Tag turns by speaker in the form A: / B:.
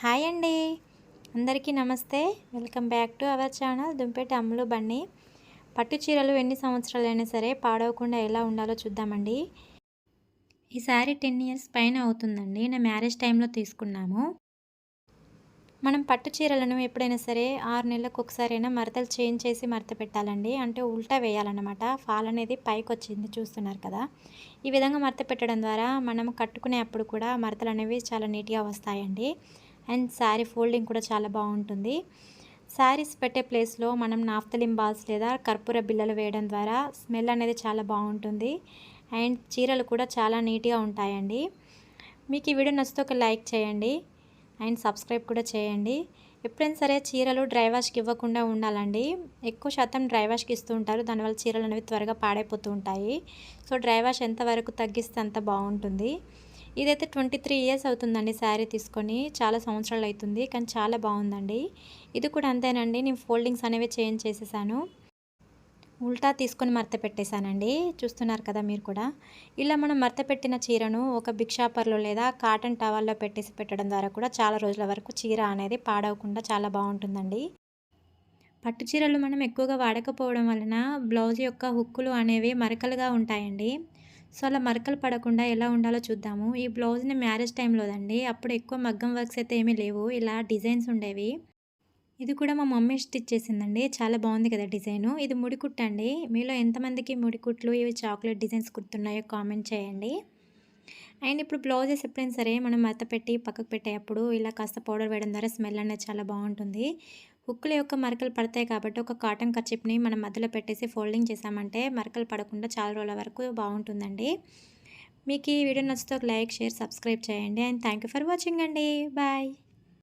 A: Hi అండి. అందరికీ నమస్తే. Welcome back to our channel Dumpeta Ammulu బండి పట్టు చీరలు ఎన్ని సంవత్సరాలైనా సరే పాడవకుండా ఎలా ఉండాలో చూద్దామండి. ఈ శారీ టెన్ ఇయర్స్ పైన అవుతుందండి. నా మ్యారేజ్ టైంలో తీసుకున్నాము. మనం పట్టు చీరలను ఎప్పుడైనా సరే ఆరు నెలలకు ఒకసారైనా మరతలు చేంజ్ చేసి మరత పెట్టాలండి. అంటే ఉల్టా వేయాలన్నమాట. ఫాల్ అనేది పైకి వచ్చింది చూస్తున్నారు కదా. ఈ విధంగా మరత పెట్టడం ద్వారా మనం కట్టుకునే అప్పుడు కూడా మరతలు అనేవి చాలా నీట్గా వస్తాయండి. అండ్ శారీ ఫోల్డింగ్ కూడా చాలా బాగుంటుంది. శారీస్ పెట్టే ప్లేస్లో మనం నాఫ్తలిం బాల్స్ లేదా కర్పూర బిల్లలు వేయడం ద్వారా స్మెల్ అనేది చాలా బాగుంటుంది. అండ్ చీరలు కూడా చాలా నీట్గా ఉంటాయండి. మీకు ఈ వీడియో నచ్చితే ఒక లైక్ చేయండి. అండ్ సబ్స్క్రైబ్ కూడా చేయండి. ఎప్పుడైనా సరే చీరలు డ్రై వాష్కి ఇవ్వకుండా ఉండాలండి. ఎక్కువ శాతం డ్రై వాష్కి ఇస్తూ ఉంటారు. దానివల్ల చీరలు అనేవి త్వరగా పాడైపోతూ ఉంటాయి. సో డ్రై వాష్ ఎంతవరకు తగ్గిస్తే అంత బాగుంటుంది. ఇదైతే ట్వంటీ త్రీ ఇయర్స్ అవుతుందండి శారీ తీసుకొని. చాలా సంవత్సరాలు అవుతుంది కానీ చాలా బాగుందండి. ఇది కూడా అంతేనండి. నేను ఫోల్డింగ్స్ అనేవి చేంజ్ చేసేసాను. ఉల్టా తీసుకొని మర్త పెట్టేశానండి. చూస్తున్నారు కదా మీరు కూడా. ఇలా మనం మర్త పెట్టిన చీరను ఒక బిక్షాపర్లో లేదా కాటన్ టవల్లో పెట్టేసి పెట్టడం ద్వారా కూడా చాలా రోజుల వరకు చీర అనేది పాడవకుండా చాలా బాగుంటుందండి. పట్టు చీరలు మనం ఎక్కువగా వాడకపోవడం వలన బ్లౌజ్ యొక్క హుక్కులు అనేవి మరకలుగా ఉంటాయండి. సో అలా మరకలు పడకుండా ఎలా ఉండాలో చూద్దాము. ఈ బ్లౌజ్ని మ్యారేజ్ టైంలోదండి. అప్పుడు ఎక్కువ మగ్గం వర్క్స్ అయితే ఏమీ లేవు. ఇలా డిజైన్స్ ఉండేవి. ఇది కూడా మా మమ్మీ స్టిచ్ చేసిందండి. చాలా బాగుంది కదా డిజైను. ఇది ముడికుట్టు అండి. మీలో ఎంతమందికి ముడికుట్లు ఇవి చాక్లెట్ డిజైన్స్ గుర్తున్నాయో కామెంట్ చేయండి. అండ్ ఇప్పుడు బ్లౌజెస్ ఎప్పుడైనా సరే మనం మత పెట్టి పక్కకు పెట్టేటప్పుడు ఇలా కాస్త పౌడర్ వేయడం ద్వారా స్మెల్ అనేది చాలా బాగుంటుంది. హుక్కుల యొక్క మరకలు పడతాయి కాబట్టి ఒక కాటన్ కర్చిప్ని మనం మధ్యలో పెట్టేసి ఫోల్డింగ్ చేసామంటే మరకలు పడకుండా చాలా రోజుల వరకు బాగుంటుందండి. మీకు ఈ వీడియో నచ్చితే ఒక లైక్ షేర్ సబ్స్క్రైబ్ చేయండి. అండ్ థ్యాంక్ ఫర్ వాచింగ్ అండి. బాయ్.